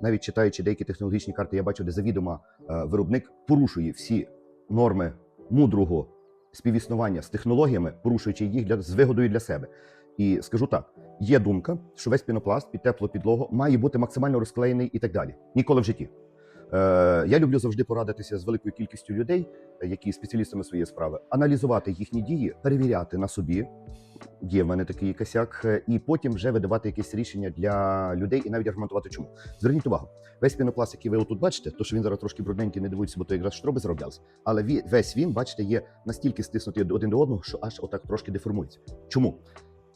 навіть читаючи деякі технологічні карти, я бачу, де завідомо е, виробник порушує всі норми мудрого співіснування з технологіями, порушуючи їх для з вигодою для себе. І скажу так: є думка, що весь пінопласт під теплу підлогу має бути максимально розклеєний і так далі. Ніколи в житті. Е, я люблю завжди порадитися з великою кількістю людей, які спеціалістами своєї справи, аналізувати їхні дії, перевіряти на собі. Є в мене такий косяк, е, і потім вже видавати якесь рішення для людей і навіть аргументувати чому. Зверніть увагу, весь пінопласт, який ви отут бачите, то що він зараз трошки брудненький, не дивуйтеся, бо то якраз штроби зароблялися. Але весь він, бачите, є настільки стиснутий один до одного, що аж отак трошки деформується. Чому?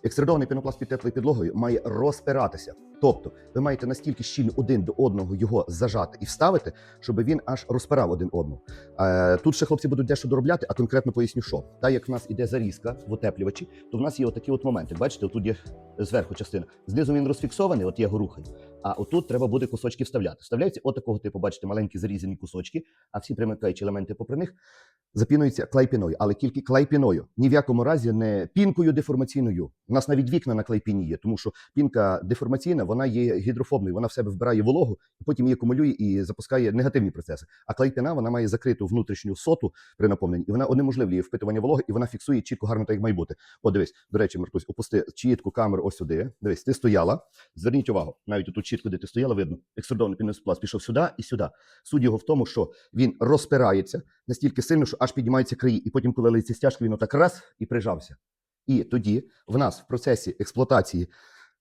Екстрадований пінопласт під теплою підлогою має розпиратися. Тобто, ви маєте настільки щільно один до одного його зажати і вставити, щоб він аж розпирав один одного. Е, тут ще хлопці будуть дещо доробляти, а конкретно поясню, що так як в нас іде зарізка в утеплювачі, то в нас є отакі от моменти. Бачите, тут є зверху частина. Знизу він розфіксований, от я його рухаю. А отут треба буде кусочки вставляти. Вставляються от такого типу, бачите, маленькі зарізані кусочки, а всі примикаючі елементи попри них запінуються клейпіною, але тільки клейпіною. Ні в якому разі не пінкою деформаційною. У нас навіть вікна на клейпіні є, тому що пінка деформаційна, вона є гідрофобною, вона в себе вбирає вологу, і потім її акумулює і запускає негативні процеси. А клейпіна вона має закриту внутрішню соту при наповненні, і вона унеможливлює впитування вологи, і вона фіксує чітко гарно, так як має бути. О, дивись, до речі, Мартусь, опусти чітку камеру ось сюди. Дивись, ти стояла. Зверніть увагу, навіть тут чітко, де ти стояла, видно. Екструдований пінопласт пішов сюди і сюди. Суть його в тому, що він розпирається настільки сильно, що аж піднімаються краї, і потім, коли лиці стяжки, він отак раз і прижався. І тоді в нас в процесі експлуатації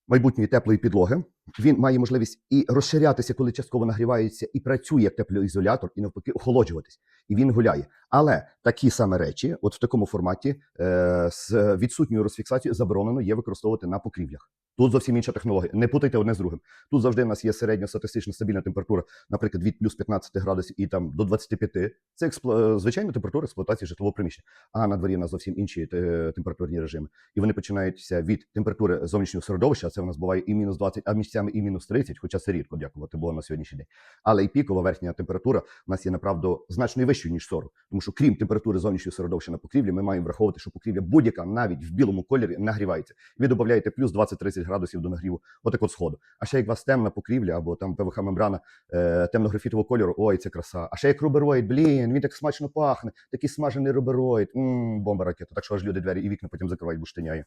майбутньої теплої підлоги він має можливість і розширятися, коли частково нагрівається, і працює як теплоізолятор, і навпаки охолоджуватись. І він гуляє. Але такі саме речі, от в такому форматі, е, з відсутньою розфіксацією, заборонено є використовувати на покрівлях. Тут зовсім інша технологія. Не путайте одне з другим. Тут завжди в нас є середньостатистична стабільна температура, наприклад, від плюс 15 градусів і там до 25. Це експло... е, звичайна температура експлуатації житлового приміщення. А на дворі в нас зовсім інші е, температурні режими. І вони починаються від температури зовнішнього середовища. Це в нас буває і мінус 20, а місцями і мінус 30, хоча це рідко, дякувати Богу, на сьогоднішній день. Але і пікова верхня температура у нас є направду значно вищою, ніж 40. Тому що крім температури зовнішнього середовища на покрівлі, ми маємо враховувати, що покрівля будь-яка навіть в білому кольорі нагрівається. Ви додаєте плюс 20-30 градусів до нагріву, отак от сходу. А ще як у вас темна покрівля або там ПВХ мембрана е, темно-графітового кольору, ой, це краса. А ще як рубероїд, блін, він так смачно пахне, такий смажений рубероїд, м бомба ракета. Так що аж люди двері і вікна потім закривають, бо.